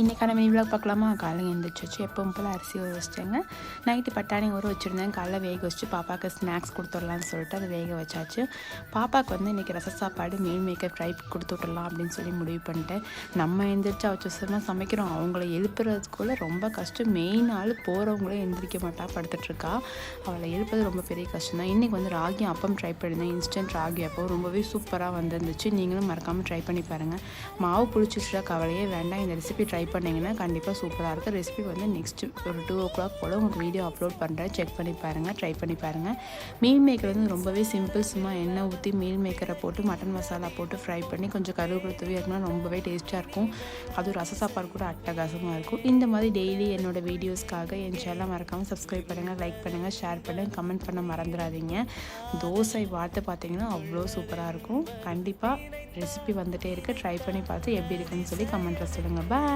இன்றைக்கான mini vlog பார்க்கலாமா? காலையில் எழுந்திரிச்சு வச்சு எப்பவும் போல் அரிசி ஊற வச்சிட்டேங்க. நைட்டு பட்டாணி ஊற வச்சுருந்தேன். காலைல வேக வச்சு பாப்பாவுக்கு ஸ்நாக்ஸ் கொடுத்துடலான்னு சொல்லிட்டு அதை வேக வச்சாச்சு. பாப்பாவுக்கு வந்து இன்றைக்கி ரச சாப்பாடு மீன் மேக்கர் ஃப்ரை கொடுத்து விட்டுடலாம் அப்படின்னு சொல்லி முடிவு பண்ணிட்டேன். நம்ம எழுந்திரிச்சு அவசரமாக சமைக்கிறோம். அவங்கள எழுப்புறதுக்குள்ளே ரொம்ப கஷ்டம். மெயின் ஆள் போகிறவங்களே எழுந்திரிக்க மாட்டா படுத்துட்ருக்கா அவளை எழுப்புறது ரொம்ப பெரிய கஷ்டம் தான் இன்றைக்கி வந்து ராகி அப்பம் ட்ரை பண்ணியிருந்தேன். இன்ஸ்டன்ட் ராகி அப்போ ரொம்பவே சூப்பராக வந்துருந்துச்சு. நீங்களும் மறக்காமல் ட்ரை பண்ணி பாருங்கள் மாவு புளிச்சிச்சுட்டா கவலையே வேண்டாம். இந்த ரெசிபி ட்ரை ட்ரை பண்ணிங்கன்னா கண்டிப்பாக சூப்பராக இருக்கும். ரெசிபி வந்து நெக்ஸ்ட் ஒரு டூ ஓ கிளாக் போல் உங்களுக்கு வீடியோ அப்லோட் பண்ணுறேன் செக் பண்ணி பாருங்கள் ட்ரை பண்ணி பாருங்கள் மீல் மேக்கர் வந்து ரொம்பவே சிம்பிள் சும்மா எண்ணெய் ஊற்றி மீல் மேக்கரை போட்டு மட்டன் மசாலா போட்டு ஃப்ரை பண்ணி கொஞ்சம் கருவேப்பிலை தூவி இருக்கணும் ரொம்பவே டேஸ்ட்டாக இருக்கும். அதுவும் ரச சாப்பாடு கூட அட்டகாசமாக இருக்கும். இந்த மாதிரி டெய்லி என்னோடய வீடியோஸ்க்காக என் சேனலை மறக்காமல் சப்ஸ்கிரைப் பண்ணுங்கள் லைக் பண்ணுங்கள் ஷேர் பண்ணுங்கள் கமெண்ட் பண்ண மறந்துடாதீங்க. தோசை வார்த்தை பார்த்தீங்கன்னா அவ்வளோ சூப்பராக இருக்கும். கண்டிப்பாக ரெசிபி வந்துகிட்டே இருக்குது ட்ரை பண்ணி பார்த்து எப்படி இருக்குன்னு சொல்லி கமெண்ட்டில் சொல்லுங்கள் பாய்